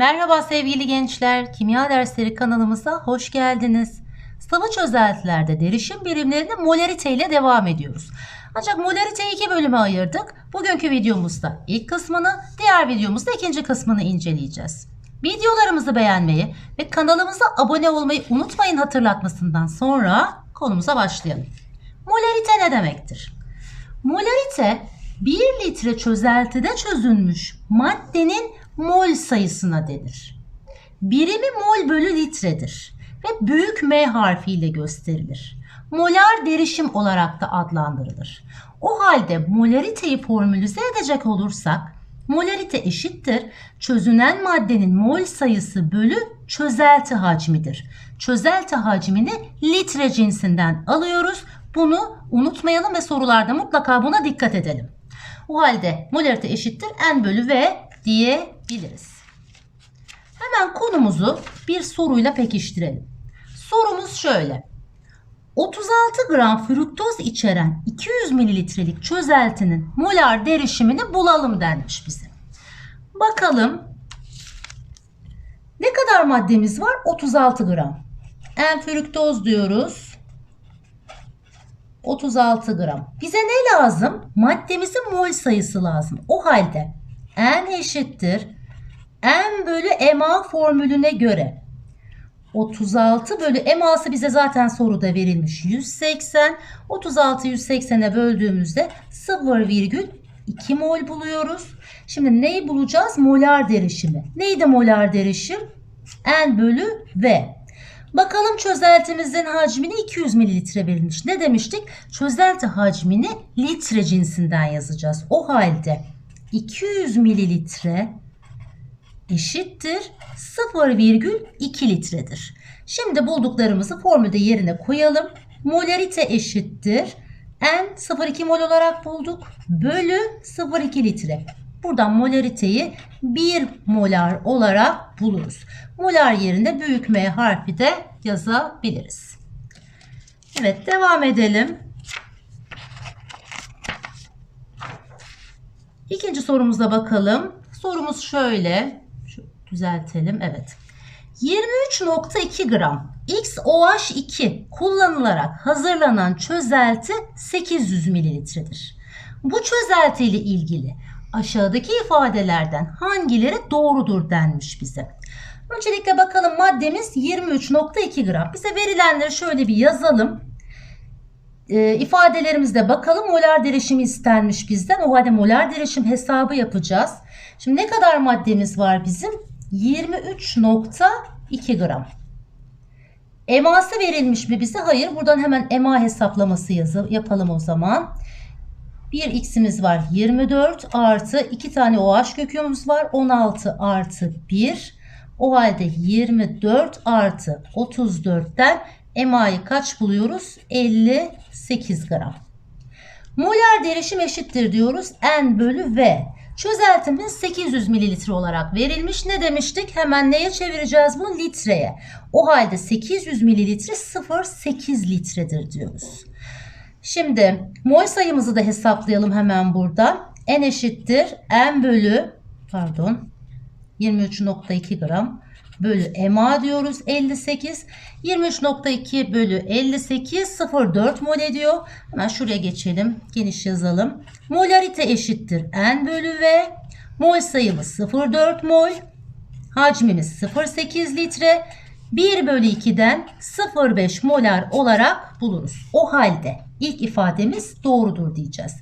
Merhaba sevgili gençler, kimya dersleri kanalımıza hoş geldiniz. Sıvı çözeltilerde derişim birimlerini molarite ile devam ediyoruz. Ancak molariteyi iki bölüme ayırdık. Bugünkü videomuzda ilk kısmını, diğer videomuzda ikinci kısmını inceleyeceğiz. Videolarımızı beğenmeyi ve kanalımıza abone olmayı unutmayın hatırlatmasından sonra konumuza başlayalım. Molarite ne demektir? Molarite 1 litre çözeltide çözülmüş maddenin mol sayısına denir. Birimi mol bölü litredir ve büyük M harfiyle gösterilir. Molar derişim olarak da adlandırılır. O halde molariteyi formülize edecek olursak molarite eşittir çözünen maddenin mol sayısı bölü çözelti hacmidir. Çözelti hacmini litre cinsinden alıyoruz. Bunu unutmayalım ve sorularda mutlaka buna dikkat edelim. O halde molarite eşittir n bölü v diyebiliriz. Hemen konumuzu bir soruyla pekiştirelim. Sorumuz şöyle. 36 gram fruktoz içeren 200 mililitrelik çözeltinin molar derişimini bulalım denmiş bize. Bakalım ne kadar maddemiz var? 36 gram. En fruktoz diyoruz. 36 gram. Bize ne lazım? Maddemizin mol sayısı lazım. O halde N eşittir N bölü MA formülüne göre 36 bölü MA'sı bize zaten soruda verilmiş 180. 36 180'e böldüğümüzde 0,2 mol buluyoruz. Şimdi neyi bulacağız? Molar derişimi. Neydi molar derişim? N bölü V. Bakalım çözeltimizin hacmini 200 mililitre verilmiş. Ne demiştik? Çözelti hacmini litre cinsinden yazacağız. O halde 200 mililitre eşittir 0,2 litredir. Şimdi bulduklarımızı formülde yerine koyalım. Molarite eşittir. N 0,2 mol olarak bulduk. Bölü 0,2 litre. Buradan molariteyi 1 molar olarak buluruz. Molar yerine büyük M harfi de yazabiliriz. Evet devam edelim. İkinci sorumuza bakalım. Sorumuz şöyle. Düzeltelim. Evet. 23.2 gram XOH2 kullanılarak hazırlanan çözelti 800 mililitredir. Bu çözelti ile ilgili aşağıdaki ifadelerden hangileri doğrudur denmiş bize. Öncelikle bakalım maddemiz 23.2 gram. Bize verilenleri şöyle bir yazalım. E, ifadelerimizde bakalım molar derişimi istenmiş bizden. O halde molar derişim hesabı yapacağız. Şimdi ne kadar maddemiz var bizim? 23.2 gram. Eması verilmiş mi bize? Hayır. Buradan hemen ema hesaplaması yazı yapalım o zaman. Bir x'imiz var 24 artı 2 tane OH kökümüz var 16 artı 1. O halde 24 artı 34'ten EMA'yı kaç buluyoruz? 58 gram. Molar derişim eşittir diyoruz. N bölü V. Çözeltimiz 800 mililitre olarak verilmiş. Ne demiştik? Hemen neye çevireceğiz bunu? Litreye. O halde 800 mililitre 0,8 litredir diyoruz. Şimdi mol sayımızı da hesaplayalım hemen burada. N eşittir N bölü pardon 23.2 gram bölü MA diyoruz 58. 23.2 bölü 58 0,4 mol ediyor. Hemen şuraya geçelim. Geniş yazalım. Molarite eşittir N bölü V. Mol sayımız 0,4 mol. Hacmimiz 0,8 litre. 1 bölü 2'den 0,5 molar olarak buluruz. O halde ilk ifademiz doğrudur diyeceğiz.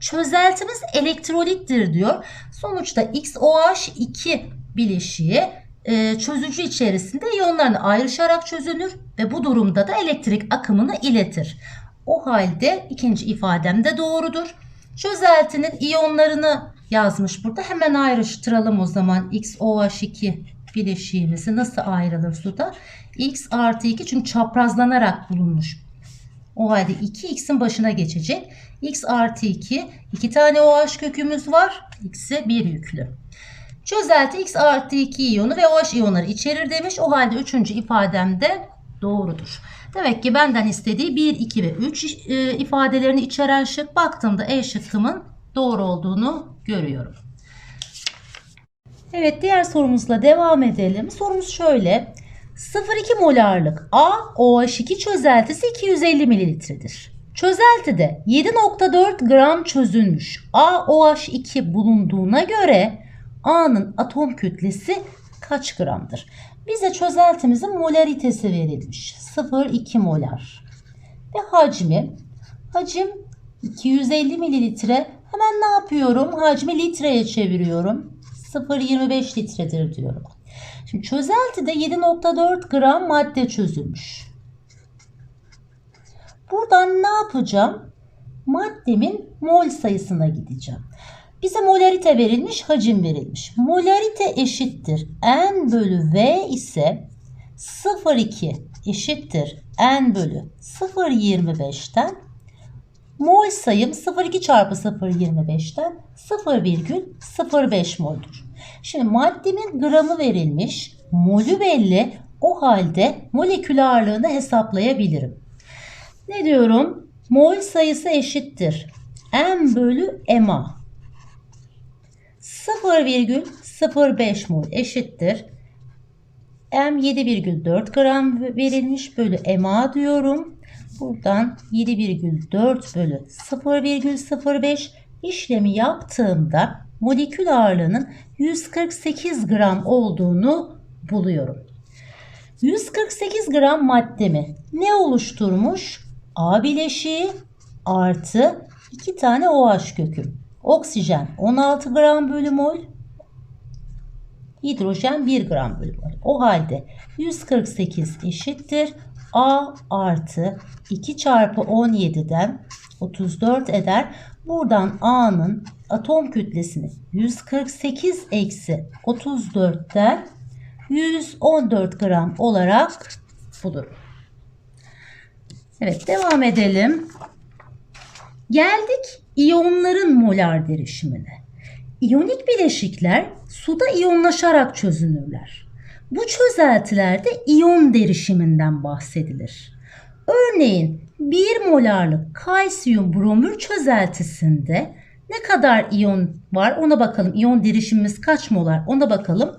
Çözeltimiz elektrolittir diyor. Sonuçta XOH2 bileşiği e, çözücü içerisinde iyonlarını ayrışarak çözünür ve bu durumda da elektrik akımını iletir. O halde ikinci ifadem de doğrudur. Çözeltinin iyonlarını yazmış burada. Hemen ayrıştıralım o zaman XOH2 bileşiğimizi nasıl ayrılır suda? X artı 2 çünkü çaprazlanarak bulunmuş. O halde 2x'in başına geçecek. X artı 2. 2 tane OH kökümüz var. X'e 1 yüklü. Çözelti X artı 2 iyonu ve OH iyonları içerir demiş. O halde üçüncü ifadem de doğrudur. Demek ki benden istediği 1, 2 ve 3 e, ifadelerini içeren şık. Baktığımda E şıkkımın doğru olduğunu görüyorum. Evet diğer sorumuzla devam edelim. Sorumuz şöyle. 0,2 molarlık AOH2 çözeltisi 250 mililitredir. Çözeltide 7.4 gram çözülmüş AOH2 bulunduğuna göre A'nın atom kütlesi kaç gramdır? Bize çözeltimizin molaritesi verilmiş. 0,2 molar. Ve hacmi. Hacim 250 mililitre. Hemen ne yapıyorum? Hacmi litreye çeviriyorum. 0,25 litredir diyorum. Şimdi çözeltide 7.4 gram madde çözülmüş. Buradan ne yapacağım? Maddemin mol sayısına gideceğim. Bize molarite verilmiş, hacim verilmiş. Molarite eşittir. N bölü V ise 0,2 eşittir. N bölü 0,25'ten mol sayım 0,2 çarpı 0,25'ten 0,05 moldur. Şimdi maddemin gramı verilmiş, molü belli. O halde molekül ağırlığını hesaplayabilirim. Ne diyorum? Mol sayısı eşittir. M bölü MA. 0,05 mol eşittir. M 7,4 gram verilmiş bölü MA diyorum. Buradan 7,4 bölü 0,05 işlemi yaptığımda molekül ağırlığının 148 gram olduğunu buluyorum. 148 gram maddemi ne oluşturmuş? A bileşiği artı 2 tane OH kökü. Oksijen 16 gram bölü mol. Hidrojen 1 gram bölü mol. O halde 148 eşittir. A artı 2 çarpı 17'den 34 eder. Buradan A'nın atom kütlesini 148 eksi 34'ten 114 gram olarak bulurum. Evet devam edelim. Geldik iyonların molar derişimine. İyonik bileşikler suda iyonlaşarak çözünürler. Bu çözeltilerde iyon derişiminden bahsedilir. Örneğin 1 molarlık kalsiyum bromür çözeltisinde ne kadar iyon var ona bakalım. İyon derişimimiz kaç molar ona bakalım.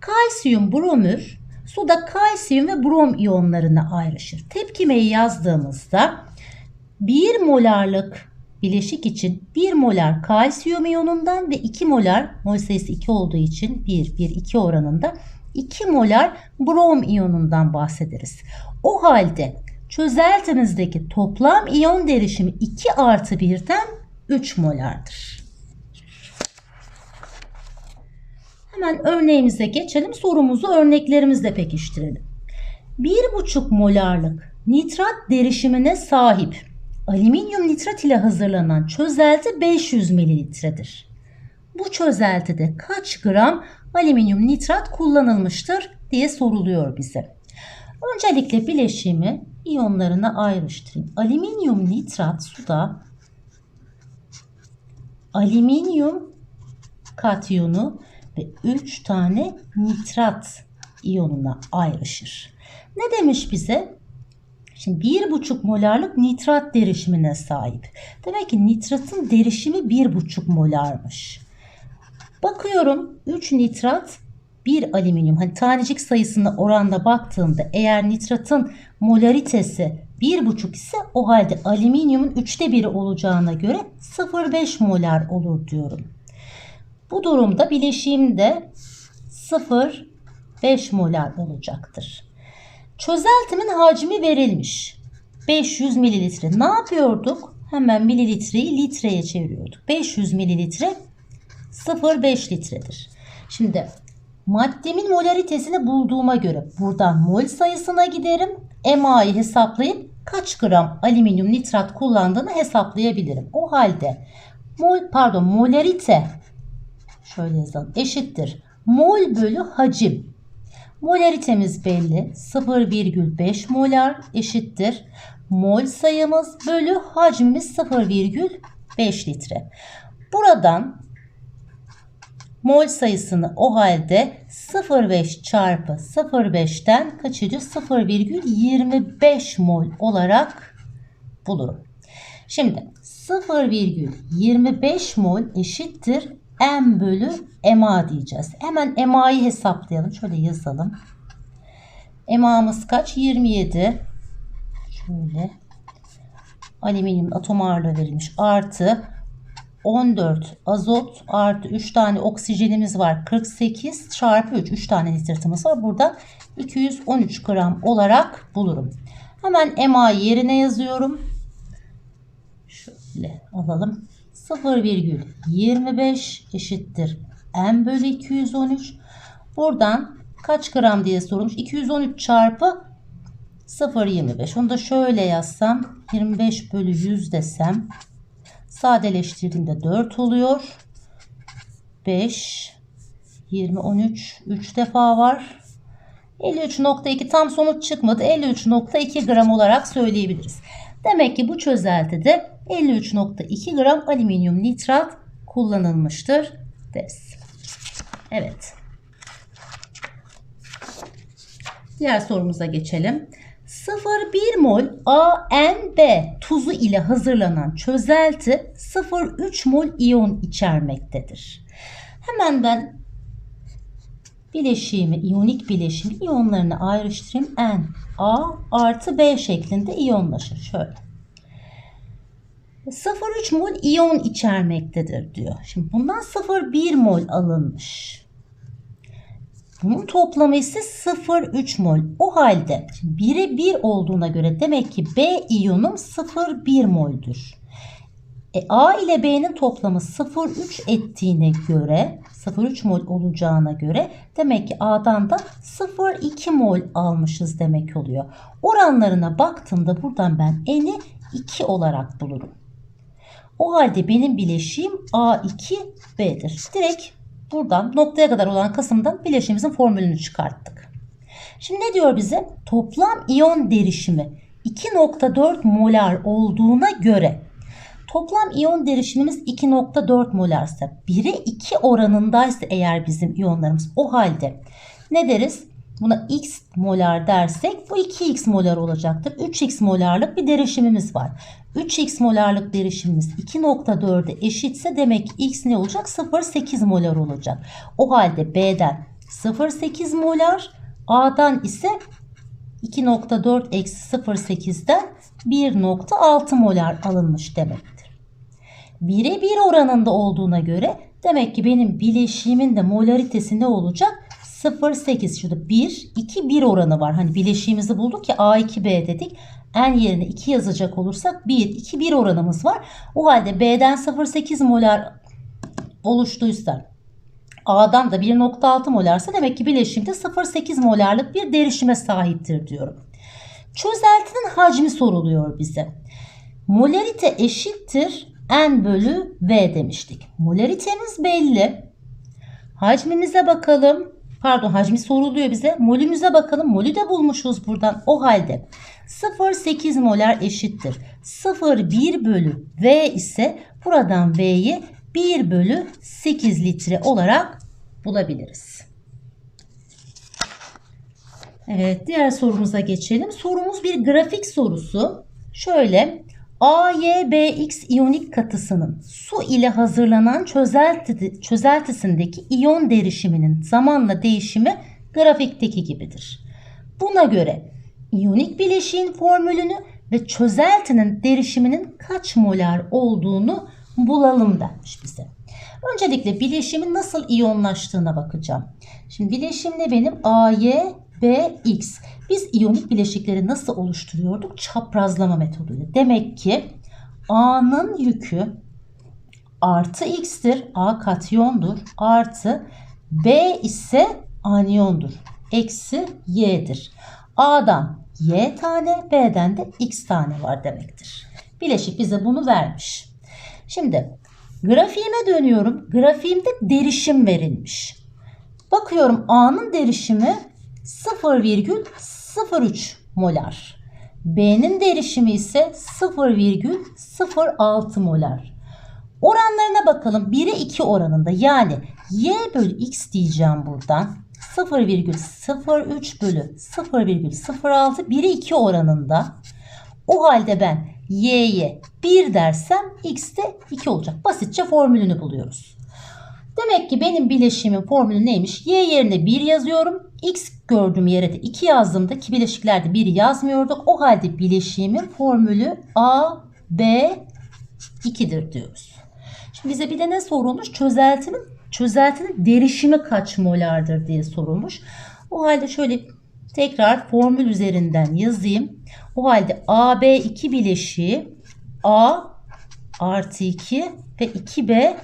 Kalsiyum bromür suda kalsiyum ve brom iyonlarına ayrışır. Tepkimeyi yazdığımızda 1 molarlık bileşik için 1 molar kalsiyum iyonundan ve 2 molar mol sayısı 2 olduğu için 1 1 2 oranında 2 molar brom iyonundan bahsederiz. O halde çözeltimizdeki toplam iyon derişimi 2 artı 1'den 3 molardır. Hemen örneğimize geçelim. Sorumuzu örneklerimizle pekiştirelim. 1,5 molarlık nitrat derişimine sahip alüminyum nitrat ile hazırlanan çözelti 500 mililitredir. Bu çözeltide kaç gram alüminyum nitrat kullanılmıştır diye soruluyor bize. Öncelikle bileşimi iyonlarına ayrıştırayım. Alüminyum nitrat suda alüminyum katyonu ve 3 tane nitrat iyonuna ayrışır. Ne demiş bize? Şimdi 1,5 molarlık nitrat derişimine sahip. Demek ki nitratın derişimi 1,5 molarmış. Bakıyorum 3 nitrat 1 alüminyum. Hani tanecik sayısına oranda baktığımda eğer nitratın molaritesi 1,5 ise o halde alüminyumun 3'te 1'i olacağına göre 0,5 molar olur diyorum. Bu durumda bileşiğim de 0,5 molar olacaktır. Çözeltimin hacmi verilmiş. 500 mililitre. Ne yapıyorduk? Hemen mililitreyi litreye çeviriyorduk. 500 mililitre 0,5 litredir. Şimdi maddemin molaritesini bulduğuma göre buradan mol sayısına giderim. MA'yı hesaplayıp kaç gram alüminyum nitrat kullandığını hesaplayabilirim. O halde mol pardon molarite şöyle yazalım eşittir. Mol bölü hacim. Molaritemiz belli. 0,5 molar eşittir. Mol sayımız bölü hacmimiz 0,5 litre. Buradan mol sayısını o halde 0,5 çarpı 0,5'ten kaç ediyor? 0,25 mol olarak bulurum. Şimdi 0,25 mol eşittir M bölü MA diyeceğiz. Hemen MA'yı hesaplayalım. Şöyle yazalım. MA'mız kaç? 27. Şöyle. Alüminyum atom ağırlığı verilmiş. Artı 14 azot artı 3 tane oksijenimiz var. 48 çarpı 3. 3 tane nitratımız var. Burada 213 gram olarak bulurum. Hemen MA'yı yerine yazıyorum. Şöyle alalım. 0,25 eşittir M bölü 213. Buradan kaç gram diye sorulmuş. 213 çarpı 0,25. Onu da şöyle yazsam 25 bölü 100 desem sadeleştirdiğimde 4 oluyor. 5 20 13 3 defa var. 53.2 tam sonuç çıkmadı. 53.2 gram olarak söyleyebiliriz. Demek ki bu çözeltide 53.2 gram alüminyum nitrat kullanılmıştır deriz. Evet. Diğer sorumuza geçelim. 0,1 mol ANB tuzu ile hazırlanan çözelti 0,3 mol iyon içermektedir. Hemen ben bileşiğimi, iyonik bileşimi iyonlarını ayrıştırayım. N, A artı B şeklinde iyonlaşır. Şöyle. 0,3 mol iyon içermektedir diyor. Şimdi bundan 0,1 mol alınmış. Bunun toplamı ise 0,3 mol. O halde 1'e 1 olduğuna göre demek ki B iyonum 0,1 moldür. E, A ile B'nin toplamı 0,3 ettiğine göre 0,3 mol olacağına göre demek ki A'dan da 0,2 mol almışız demek oluyor. Oranlarına baktığımda buradan ben N'i 2 olarak bulurum. O halde benim bileşiğim A2B'dir. Direkt buradan noktaya kadar olan kısımdan bileşiğimizin formülünü çıkarttık. Şimdi ne diyor bize? Toplam iyon derişimi 2.4 molar olduğuna göre toplam iyon derişimimiz 2.4 molarsa 1'e 2 oranındaysa eğer bizim iyonlarımız o halde ne deriz? Buna x molar dersek bu 2x molar olacaktır. 3x molarlık bir derişimimiz var. 3x molarlık derişimimiz 2.4'e eşitse demek x ne olacak? 0.8 molar olacak. O halde B'den 0.8 molar A'dan ise 2.4 eksi 0.8'den 1.6 molar alınmış demektir. 1'e 1 oranında olduğuna göre demek ki benim bileşiğimin de molaritesi ne olacak? 0,8 şurada 1, 2, 1 oranı var. Hani bileşiğimizi bulduk ya A2B dedik. N yerine 2 yazacak olursak 1, 2, 1 oranımız var. O halde B'den 0,8 molar oluştuysa A'dan da 1,6 molarsa demek ki bileşimde 0,8 molarlık bir derişime sahiptir diyorum. Çözeltinin hacmi soruluyor bize. Molarite eşittir N bölü V demiştik. Molaritemiz belli. Hacmimize bakalım. Pardon hacmi soruluyor bize. Molümüze bakalım. Molü de bulmuşuz buradan. O halde 0,8 molar eşittir. 0,1 bölü V ise buradan V'yi 1 bölü 8 litre olarak bulabiliriz. Evet diğer sorumuza geçelim. Sorumuz bir grafik sorusu. Şöyle AYBX iyonik katısının su ile hazırlanan çözelti, çözeltisindeki iyon derişiminin zamanla değişimi grafikteki gibidir. Buna göre iyonik bileşiğin formülünü ve çözeltinin derişiminin kaç molar olduğunu bulalım demiş bize. Öncelikle bileşimin nasıl iyonlaştığına bakacağım. Şimdi bileşimde benim AY Bx. Biz iyonik bileşikleri nasıl oluşturuyorduk? Çaprazlama metoduyla. Demek ki A'nın yükü artı X'tir. A katyondur. Artı B ise aniyondur. Eksi Y'dir. A'dan Y tane, B'den de X tane var demektir. Bileşik bize bunu vermiş. Şimdi grafiğime dönüyorum. Grafiğimde derişim verilmiş. Bakıyorum A'nın derişimi 0,03 molar. B'nin derişimi ise 0,06 molar. Oranlarına bakalım. 1'e 2 oranında yani y bölü x diyeceğim buradan. 0,03 bölü 0,06 1'e 2 oranında. O halde ben y'ye 1 dersem x de 2 olacak. Basitçe formülünü buluyoruz. Demek ki benim bileşiğimin formülü neymiş? Y yerine 1 yazıyorum. X gördüğüm yere de 2 yazdığımda ki bileşiklerde 1 yazmıyorduk. O halde bileşiğimin formülü A, B, 2'dir diyoruz. Şimdi bize bir de ne sorulmuş? Çözeltinin çözeltinin derişimi kaç molardır diye sorulmuş. O halde şöyle tekrar formül üzerinden yazayım. O halde AB2 bileşiği A artı 2 ve 2B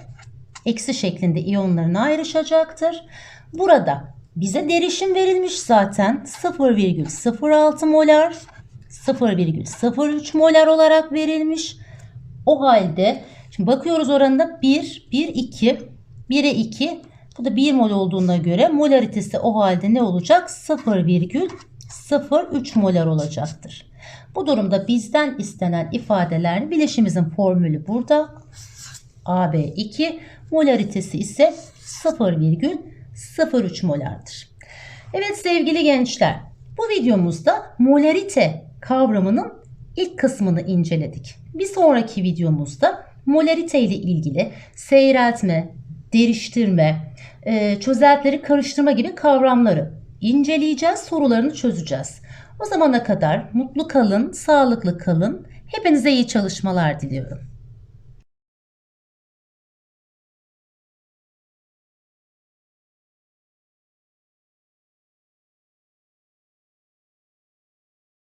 eksi şeklinde iyonlarına ayrışacaktır. Burada bize derişim verilmiş zaten 0,06 molar 0,03 molar olarak verilmiş. O halde şimdi bakıyoruz oranında 1, 1, 2, 1'e 2 bu da 1 mol olduğuna göre molaritesi o halde ne olacak? 0,03 molar olacaktır. Bu durumda bizden istenen ifadeler bileşimizin formülü burada. AB2 molaritesi ise 0,03 molardır. Evet sevgili gençler bu videomuzda molarite kavramının ilk kısmını inceledik. Bir sonraki videomuzda molarite ile ilgili seyreltme, deriştirme, e, çözeltileri karıştırma gibi kavramları inceleyeceğiz, sorularını çözeceğiz. O zamana kadar mutlu kalın, sağlıklı kalın. Hepinize iyi çalışmalar diliyorum.